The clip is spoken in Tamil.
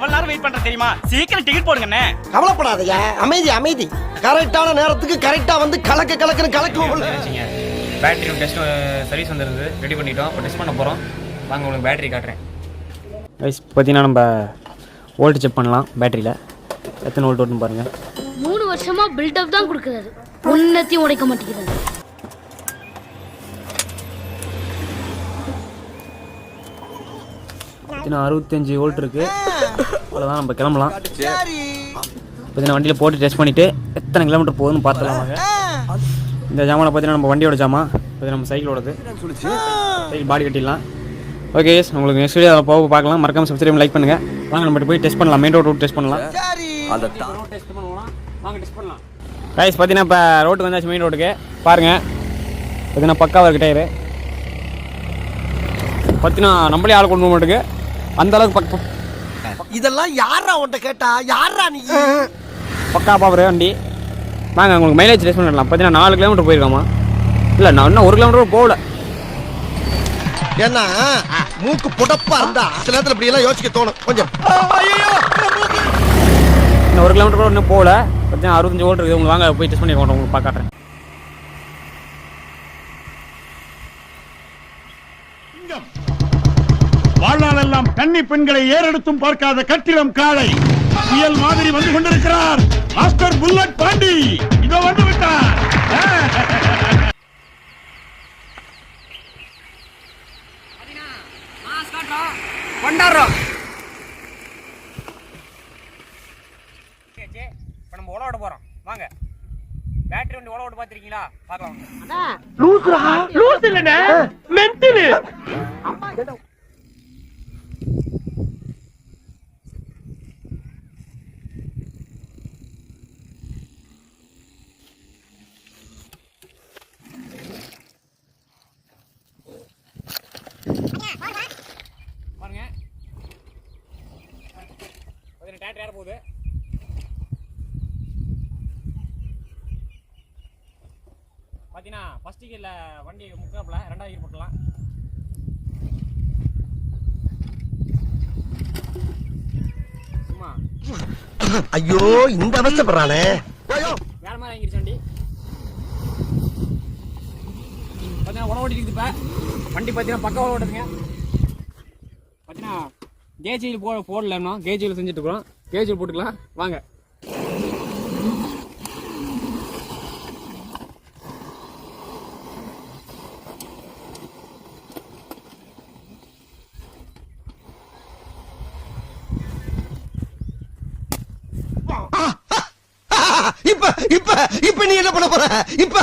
எவ்வளவு நேரம் வெயிட் பண்ற தெரியுமா? சீக்கிரம் டிக்கெட் போடுங்கண்ணே. கவலைப்படாதயா அமைதி அமைதி. கரெக்டான நேரத்துக்கு கரெக்டா வந்து கலக்க கலக்குன்னு கலக்குவோம்ல வச்சுங்க பேட்டரி டெஸ்ட் சர்வீஸ் வந்துருது ரெடி பண்ணிட்டோம். இப்போ டெஸ்ட் பண்ண போகிறோம் வாங்க உங்களுக்கு பேட்டரி காட்டுறேன். கைஸ் பார்த்தீங்கன்னா நம்ம வோல்ட் செக் பண்ணலாம் பேட்டரியில் எத்தனை வோல்ட் வருதுன்னு பாருங்கள் மூணு வருஷமா பில்டப் தான் கொடுக்கறாரு. ஒன்னத்தையும் உடைக்க மாட்டேங்கிறாரு அறுபத்தஞ்சு வோல்ட் இருக்குது அவ்வளோதான் நம்ம கிளம்பலாம். பார்த்தீங்கன்னா வண்டியில் போட்டு டெஸ்ட் பண்ணிவிட்டு எத்தனை கிலோமீட்டர் போகுதுன்னு பார்த்துலாம் வாங்க. இந்த ஜாமானை பார்த்தீங்கன்னா நம்ம வண்டியோட ஜாமான் பார்த்தீங்கன்னா நம்ம சைக்கிளோடது. சைக்கிள் பாடி கட்டிடலாம். ஓகே உங்களுக்கு நெக்ஸ்ட் வீடியோ போக பார்க்கலாம். மறக்காம சப்ஸ்கிரைப் லைக் பண்ணுங்கள் வாங்க நம்ம போய் டெஸ்ட் பண்ணலாம். மெயின் ரோட் டெஸ்ட் பண்ணலாம். டெஸ்ட் பண்ணுவோம் வாங்க டெஸ்ட் பண்ணலாம். கைஸ் பார்த்தீங்கன்னா இப்போ ரோட்டுக்கு வந்தாச்சு மெயின் ரோட்டுக்கு பாருங்கள் பார்த்தீங்கன்னா பக்காவாக இருக்கு டயரு பார்த்தீங்கன்னா நம்மளே ஆள் கொண்டு போக மாட்டேங்க அந்த அளவுக்கு பக்க இதெல்லாம் யாரா உன்ட்ட கேட்டா? யாரா நீ? பக்கா பாப்புற வண்டி வாங்க உங்களுக்கு மைலேஜ் டெஸ்ட் பண்ணலாம் பார்த்தீங்கன்னா நாலு கிலோமீட்டர் போயிருக்காமா இல்லை நான் இன்னும் ஒரு கிலோமீட்டர் போகல. ஏன்னா மூக்கு புடப்பா இருந்தா சில நேரத்துல இப்படி எல்லாம் யோசிக்க தோணும். கொஞ்சம். இன்னும் ஒரு கிலோமீட்டர் கூட இன்னும் போகல. பார்த்தீங்கன்னா அறுபத்தஞ்சு வோல்ட் இருக்குது. உங்களுக்கு வாங்க போய் டெஸ்ட் பண்ணி உங்களுக்கு பார்க்காட்டுறேன் வாழ்நாளெல்லாம் கன்னி பெண்களை ஏறெடுத்தும் பார்க்காத கட்டிடம் காளை. புயல் மாதிரி வந்து கொண்டிருக்கிறார். Master bullet Pandi. இதோ வந்து விட்டார். கொண்டாடுறோம். நம்ம உழவோட போகிறோம் வாங்க. பேட்டரி வண்டி உழவோட பார்த்துருக்கீங்களா? பார்க்கலாம். பாருங்க டேட்டர் ஏற போகுது. பார்த்தீங்கன்னா ஃபஸ்ட் கீரில் வண்டி முக்காப்பில் ரெண்டாவது கீர் போட்டலாம் சும்மா. ஐயோ இந்த அவஸ்தைப்படுறானே வேற மாதிரி வாங்கிருச்சு வண்டி. பார்த்தீங்கன்னா உணவு ஓட்டிட்டு இப்போ. வண்டி பார்த்தீங்கன்னா பக்கம் ஓட்டுதுங்க. பார்த்தீங்கன்னா கேஜியில் போ போடலன்னா கேஜியில் செஞ்சுட்டு இருக்கிறோம் கேஜியில் போட்டுக்கலாம். வாங்க. இப்ப இப்ப இப்ப நீ என்ன பண்ண போற? இப்ப